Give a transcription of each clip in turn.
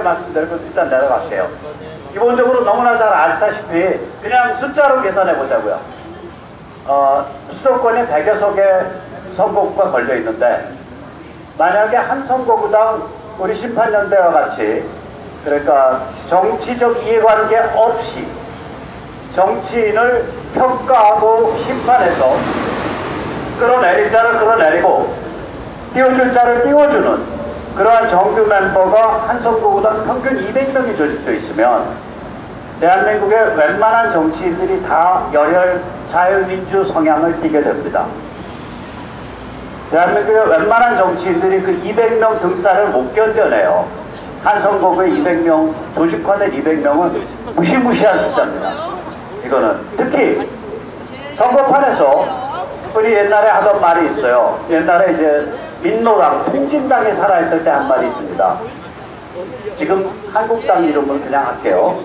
말씀드리고 일단 내려갈게요. 기본적으로 너무나 잘 아시다시피 그냥 숫자로 계산해 보자고요. 어, 수도권이 100여 개 선거구가 걸려 있는데 만약에 한 선거구당 우리 심판연대와 같이 그러니까 정치적 이해관계 없이 정치인을 평가하고 심판해서 끌어내릴 자를 끌어내리고 띄워줄 자를 띄워주는 그러한 정규 멤버가 한 선거구당 평균 200명이 조직되어 있으면 대한민국의 웬만한 정치인들이 다 열혈 자유민주 성향을 띠게 됩니다. 대한민국의 웬만한 정치인들이 그 200명 등살을 못 견뎌내요. 한 선거구에 200명, 조직화된 200명은 무시무시한 숫자입니다. 이거는 특히 선거판에서 우리 옛날에 하던 말이 있어요. 옛날에 이제 민노당, 통진당이 살아있을 때 한 말이 있습니다. 지금 한국당 이름을 그냥 할게요.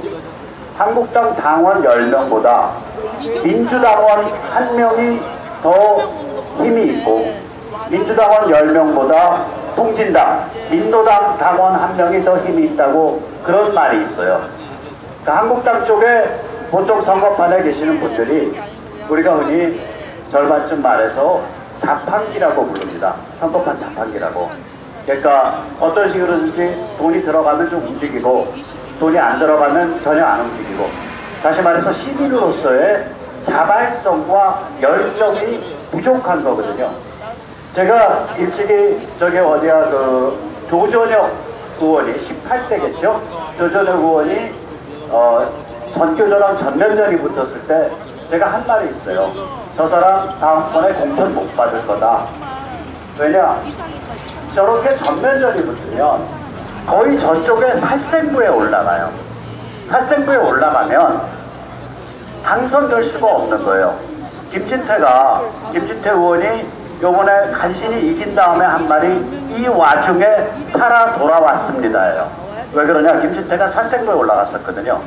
한국당 당원 10명보다 민주당원 1명이 더 힘이 있고 민주당원 10명보다 통진당, 민노당 당원 1명이 더 힘이 있다고 그런 말이 있어요. 그러니까 한국당 쪽에 보통 선거판에 계시는 분들이 우리가 흔히 절반쯤 말해서 자판기라고 부릅니다. 선거판 자판기라고. 그러니까 어떤 식으로든지 돈이 들어가면 좀 움직이고 돈이 안 들어가면 전혀 안 움직이고 다시 말해서 시민으로서의 자발성과 열정이 부족한 거거든요. 제가 일찍이 저기 어디야 그 조전혁 의원이 18대겠죠? 조전혁 의원이 어, 전교조랑 전면전이 붙었을 때 제가 한 말이 있어요. 저 사람 다음번에 공천 못 받을 거다. 왜냐? 저렇게 전면전이 붙으면 거의 저쪽에 살생부에 올라가요. 살생부에 올라가면 당선될 수가 없는 거예요. 김진태가, 김진태 의원이 요번에 간신히 이긴 다음에 한 말이 이 와중에 살아 돌아왔습니다예요. 왜 그러냐? 김진태가 살생부에 올라갔었거든요.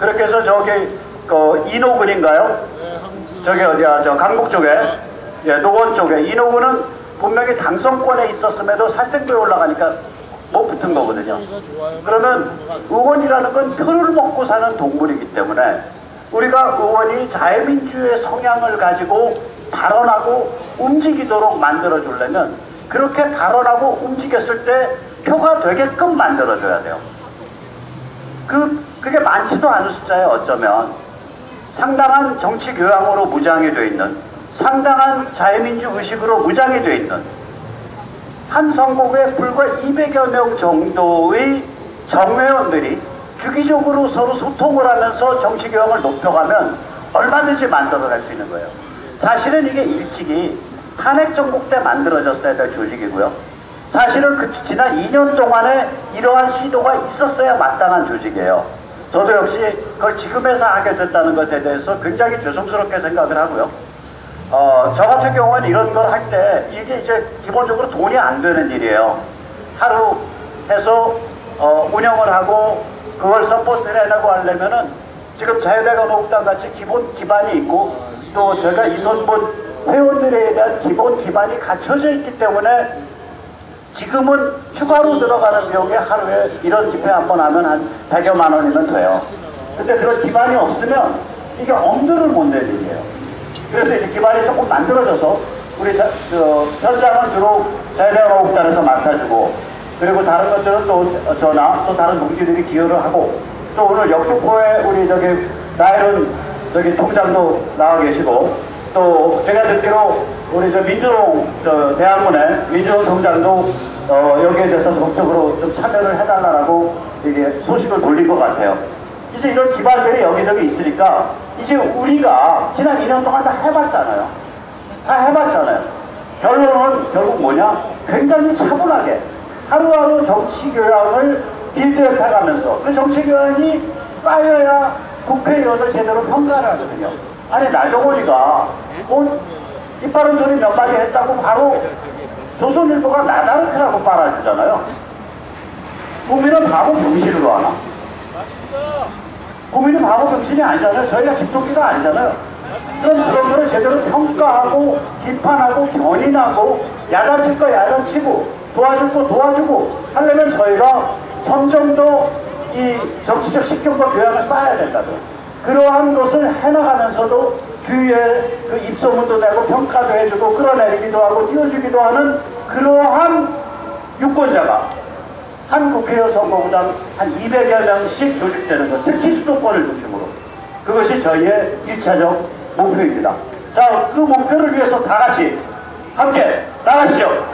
그렇게 해서 저기 그 인호군인가요? 저기 어디야? 저 강북 쪽에 예, 노원 쪽에 인호군은 분명히 당선권에 있었음에도 살생부에 올라가니까 못 붙은 거거든요. 그러면 의원이라는 건 표를 먹고 사는 동물이기 때문에 우리가 의원이 자유민주의 성향을 가지고 발언하고 움직이도록 만들어 주려면 그렇게 발언하고 움직였을 때 표가 되게끔 만들어 줘야 돼요. 그, 그게 많지도 않은 숫자예요, 어쩌면. 상당한 정치 교양으로 무장이 되어 있는, 상당한 자유민주 의식으로 무장이 되어 있는, 한 선거구에 불과 200여 명 정도의 정회원들이 주기적으로 서로 소통을 하면서 정치 교양을 높여가면 얼마든지 만들어낼 수 있는 거예요. 사실은 이게 일찍이 탄핵 정국 때 만들어졌어야 될 조직이고요. 사실은 그 지난 2년 동안에 이러한 시도가 있었어야 마땅한 조직이에요. 저도 역시 그걸 지금에서 하게 됐다는 것에 대해서 굉장히 죄송스럽게 생각을 하고요. 어, 저 같은 경우는 이런 걸 할 때 이게 이제 기본적으로 돈이 안 되는 일이에요. 하루 해서 어, 운영을 하고 그걸 서포트를 해나고 하려면은 지금 자유대가 노국당 같이 기본 기반이 있고 또 제가 이선본 회원들에 대한 기본 기반이 갖춰져 있기 때문에 지금은 추가로 들어가는 비용이 하루에 이런 집회 한 번 하면 한 100여만 원이면 돼요. 근데 그런 기반이 없으면 이게 엄두를 못낼 일이에요. 그래서 이제 기반이 조금 만들어져서 우리 자, 저, 현장은 주로 자유대한민국단에서 맡아주고 그리고 다른 것들은 또 저나 또 다른 농지들이 기여를 하고 또 오늘 역도포에 우리 저기 나이론 저기 총장도 나와 계시고 또 제가 듣기로 우리 저 민주동 저 대학문의 민주동 총장도 어 여기에 대해서 적극적으로 좀 참여를 해달라고 이게 소식을 돌린 것 같아요. 이제 이런 기반들이 여기저기 있으니까 이제 우리가 지난 2년 동안 다 해봤잖아요. 다 해봤잖아요. 결론은 결국 뭐냐? 굉장히 차분하게 하루하루 정치 교양을 빌드업 해가면서 그 정치 교양이 쌓여야 국회의원을 제대로 평가를 하거든요. 아니 나경원이가 뭐 이빠른 소리 몇 마디 했다고 바로 조선일보가 나다르크라고 빨아주잖아요. 국민은 바보 병신으로 하나? 국민은 바보 병신이 아니잖아요. 저희가 집도기가 아니잖아요. 그럼 그런 거를 제대로 평가하고 비판하고 견인하고 야단칠 거 야단치고 도와줄 거 도와주고 하려면 저희가 점점 더 이 정치적 식견과 교양을 쌓아야 된다고. 그러한 것을 해나가면서도 주위에 그 입소문도 내고 평가도 해주고 끌어내리기도 하고 띄워주기도 하는 그러한 유권자가 한 국회의원 선거구당 한 200여 명씩 조직되는 것, 특히 수도권을 중심으로. 그것이 저희의 1차적 목표입니다. 자, 그 목표를 위해서 다 같이 함께 나가시죠.